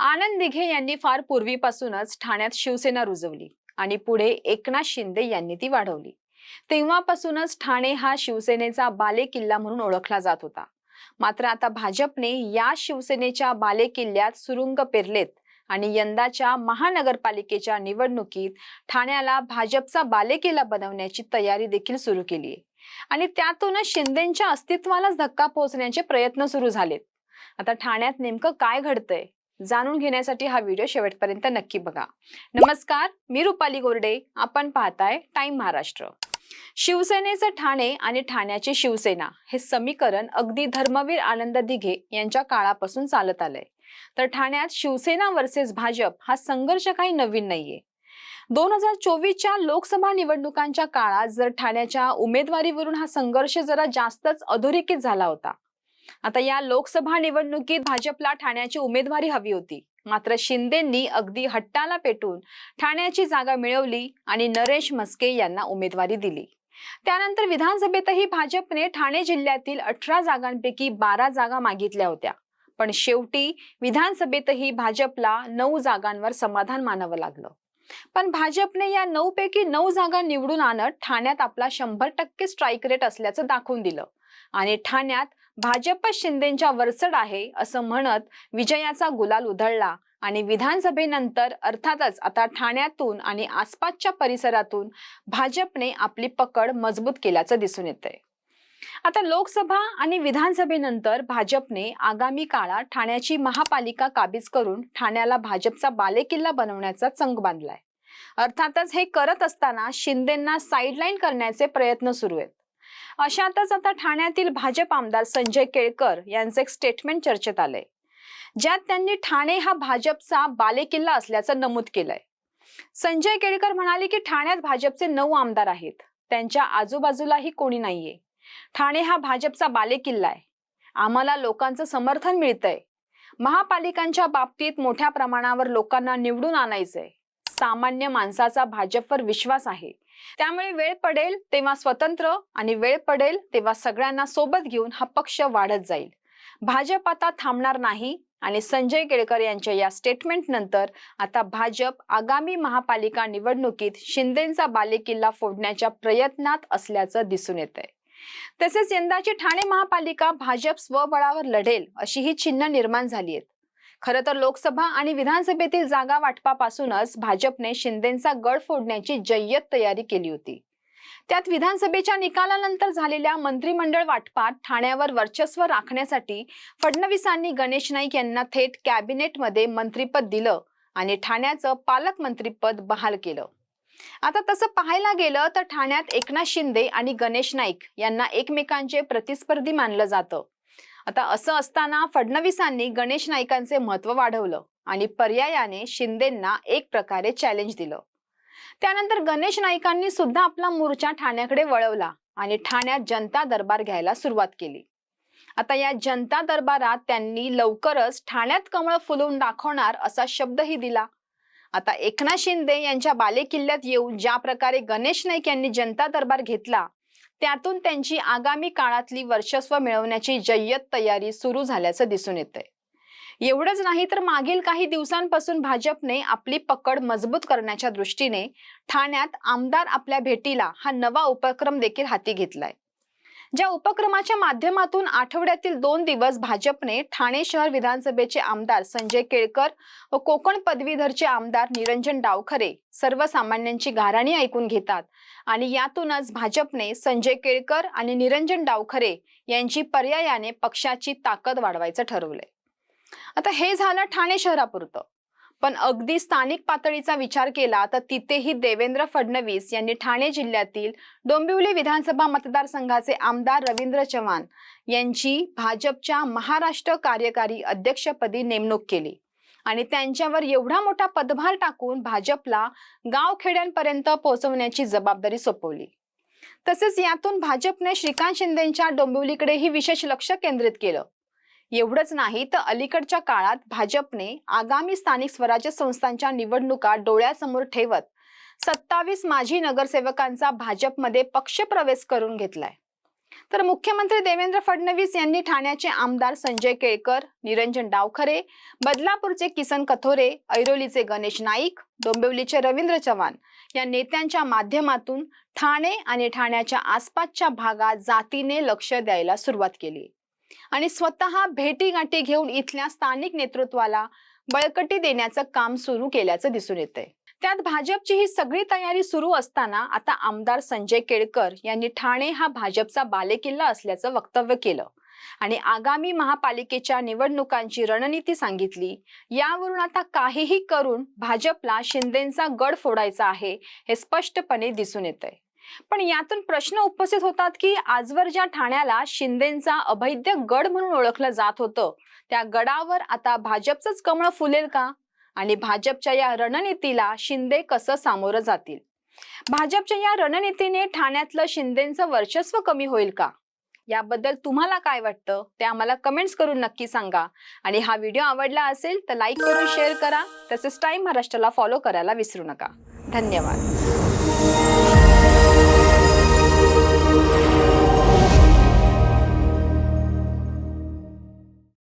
आनंद दिघे यांनी फार पूर्वीपासूनच ठाण्यात शिवसेना रुजवली आणि पुढे एकनाथ शिंदे यांनी ती वाढवली. तेव्हापासूनच ठाणे हा शिवसेनेचा बालेकिल्ला म्हणून ओळखला जात होता. मात्र आता भाजपने या शिवसेनेच्या बालेकिल्ल्यात सुरुंग पेरलेत आणि यंदाच्या महानगरपालिकेच्या निवडणुकीत ठाण्याला भाजपचा बालेकिल्ला बनवण्याची तयारी देखील सुरू केली आहे आणि त्यातूनच शिंदेच्या अस्तित्वालाच धक्का पोहोचण्याचे प्रयत्न सुरू झालेत. आता ठाण्यात नेमकं काय घडतंय? जाणून घेण्यासाठी हा व्हिडिओ शेवटपर्यंत नक्की बघा. नमस्कार मी रुपाली गोरडे. आपण पाहताय टाइम महाराष्ट्र. शिवसेनेचं ठाणे आणि ठाण्याची शिवसेना हे समीकरण अगदी धर्मवीर आनंद दिघे यांच्या काळापासून चालत आलंय. तर ठाण्यात शिवसेना वर्सेस भाजप हा संघर्ष काही नवीन नाहीये. दोन हजार चोवीसच्या लोकसभा निवडणुकांच्या काळात जर ठाण्याच्या उमेदवारीवरून हा संघर्ष जरा जास्तच अधोरेखित झाला होता आता या लोकसभा निवडणुकीत भाजपला ठाण्याची उमेदवारी हवी होती. मात्र शिंदेंनी अगदी हट्टाला पेटून ठाण्याची जागा मिळवली आणि नरेश मस्के यांना उमेदवारी दिली. त्यानंतर विधानसभेतही भाजपने ठाणे जिल्ह्यातील अठरा जागांपैकी बारा जागा मागितल्या होत्या. पण शेवटी विधानसभेतही भाजपला नऊ जागांवर समाधान मानावं लागलं. पण भाजपने या नऊ पैकी नऊ जागा निवडून आणत ठाण्यात आपला शंभर टक्के स्ट्राईक रेट असल्याचं दाखवून दिलं. आणि ठाण्यात भाजप शिंदेच्या वरचड आहे असं म्हणत विजयाचा गुलाल उधळला आणि विधानसभेनंतर अर्थातच आता ठाण्यातून आणि आसपासच्या परिसरातून भाजपने आपली पकड मजबूत केल्याचं दिसून येतंय. आता लोकसभा आणि विधानसभेनंतर भाजपने आगामी काळात ठाण्याची महापालिका काबीज करून ठाण्याला भाजपचा बालेकिल्ला बनवण्याचा चंग बांधलाय. अर्थातच हे करत असताना शिंदेंना साईडलाईन करण्याचे प्रयत्न सुरू आहेत. अशातच आता ठाण्यातील भाजप आमदार संजय केळकर यांचं एक स्टेटमेंट चर्चेत आलंय. ज्यात त्यांनी ठाणे हा भाजपचा बालेकिल्ला असल्याचं नमूद केलंय. संजय केळकर म्हणाले की ठाण्यात भाजपचे नऊ आमदार आहेत. त्यांच्या आजूबाजूलाही कोणी नाहीये. ठाणे हा भाजपचा बालेकिल्ला आहे. आम्हाला लोकांचं समर्थन मिळतंय. महापालिकांच्या बाबतीत मोठ्या प्रमाणावर लोकांना निवडून आणायचंय. सामान्य माणसाचा भाजपवर विश्वास आहे. त्यामुळे वेळ पडेल तेव्हा स्वतंत्र आणि वेळ पडेल तेव्हा सगळ्यांना सोबत घेऊन हा पक्ष वाढत जाईल. भाजप आता थांबणार नाही आणि संजय केळकर यांच्या या स्टेटमेंट नंतर आता भाजप आगामी महापालिका निवडणुकीत शिंदेचा बालेकिल्ला फोडण्याच्या प्रयत्नात असल्याचं दिसून येत आहे तसेच यंदाची ठाणे महापालिका भाजप स्वबळावर लढेल अशी ही चिन्ह निर्माण झाली आहेत. खरं तर लोकसभा आणि विधानसभेतील जागा वाटपापासूनच भाजपने शिंदेचा गड फोडण्याची जय्यत तयारी केली होती. त्यात विधानसभेच्या निकालानंतर झालेल्या मंत्रिमंडळ वाटपात ठाण्यावर वर्चस्व राखण्यासाठी फडणवीसांनी गणेश नाईक यांना थेट कॅबिनेटमध्ये मंत्रीपद दिलं आणि ठाण्याचं पालकमंत्रीपद बहाल केलं. आता तसं पाहायला गेलं तर ठाण्यात एकनाथ शिंदे आणि गणेश नाईक यांना एकमेकांचे प्रतिस्पर्धी मानलं जातं. आता असं असताना फडणवीसांनी गणेश नाईकांचे महत्त्व वाढवलं आणि पर्यायाने शिंदेंना एक प्रकारे चॅलेंज दिलं. त्यानंतर गणेश नाईकांनी सुद्धा आपला मोर्चा ठाण्याकडे वळवला आणि ठाण्यात जनता दरबार घ्यायला सुरुवात केली. आता या जनता दरबारात त्यांनी लवकरच ठाण्यात कमळ फुलवून दाखवणार असा शब्दही दिला. आता एकनाथ शिंदे यांच्या बालेकिल्ल्यात येऊन ज्या प्रकारे गणेश नाईक यांनी जनता दरबार घेतला त्यातून त्यांची आगामी काळातली वर्चस्व मिळवण्याची जय्यत तयारी सुरू झाल्याचं दिसून येतंय. एवढंच नाही तर मागील काही दिवसांपासून भाजपने आपली पकड मजबूत करण्याच्या दृष्टीने ठाण्यात आमदार आपल्या भेटीला हा नवा उपक्रम देखील हाती घेतलाय. ज्या उपक्रमाच्या माध्यमातून आठवड्यातील दोन दिवस भाजपने ठाणे शहर विधानसभेचे आमदार संजय केळकर व कोकण पदवीधरचे आमदार निरंजन डावखरे सर्वसामान्यांची गाराणी ऐकून घेतात. आणि यातूनच भाजपने संजय केळकर आणि निरंजन डावखरे यांची पर्यायाने पक्षाची ताकद वाढवायचं ठरवलंय. आता हे झालं ठाणे शहरापुरतं. पण अगदी स्थानिक पातळीचा विचार केला तर तिथेही देवेंद्र फडणवीस यांनी ठाणे जिल्ह्यातील डोंबिवली विधानसभा मतदारसंघाचे आमदार रवींद्र चव्हाण यांची भाजपच्या महाराष्ट्र कार्यकारी अध्यक्षपदी नेमणूक केली. आणि त्यांच्यावर एवढा मोठा पदभार टाकून भाजपला गावखेड्यांपर्यंत पोहोचवण्याची जबाबदारी सोपवली. तसेच यातून भाजपने श्रीकांत शिंदेच्या डोंबिवलीकडेही विशेष लक्ष केंद्रित केलं. एवढंच नाही तर अलीकडच्या काळात भाजपने आगामी स्थानिक स्वराज्य संस्थांच्या निवडणुका डोळ्यासमोर ठेवत सत्तावीस माजी नगरसेवकांचा भाजपमध्ये पक्षप्रवेश करून घेतलाय. तर मुख्यमंत्री देवेंद्र फडणवीस यांनी ठाण्याचे आमदार संजय केळकर निरंजन डावखरे बदलापूरचे किसन कथोरे ऐरोलीचे गणेश नाईक डोंबिवलीचे रवींद्र चव्हाण या नेत्यांच्या माध्यमातून ठाणे आणि ठाण्याच्या आसपासच्या भागात जातीने लक्ष द्यायला सुरुवात केली. आणि स्वतः भेटीगाठी घेऊन इथल्या स्थानिक नेतृत्वाला बळकटी देण्याचं काम सुरू केल्याचं दिसून येतंय. त्यात भाजपची ही सगळी तयारी सुरू असताना आता आमदार संजय केळकर यांनी ठाणे हा भाजपचा बालेकिल्ला असल्याचं वक्तव्य केलं. आणि आगामी महापालिकेच्या निवडणुकांची रणनीती सांगितली. यावरून आता काहीही करून भाजपला शिंदेचा गड फोडायचा आहे हे स्पष्टपणे दिसून येत आहे पण यातून प्रश्न उपस्थित होतात की आजवर ज्या ठाण्याला शिंदेचा अभैद्य गड म्हणून ओळखलं जात होतं त्या गडावर आता भाजपचंच कमळ फुलेल का? आणि भाजपच्या या रणनीतीला शिंदे कसं सामोरं जातील? भाजपच्या या रणनीतीने ठाण्यातलं शिंदेचं वर्चस्व कमी होईल का? याबद्दल तुम्हाला काय वाटतं? ते आम्हाला कमेंट्स करून नक्की सांगा. आणि हा व्हिडिओ आवडला असेल तर लाईक करून शेअर करा. तसेच टाईम महाराष्ट्राला फॉलो करायला विसरू नका. धन्यवाद. Thank you.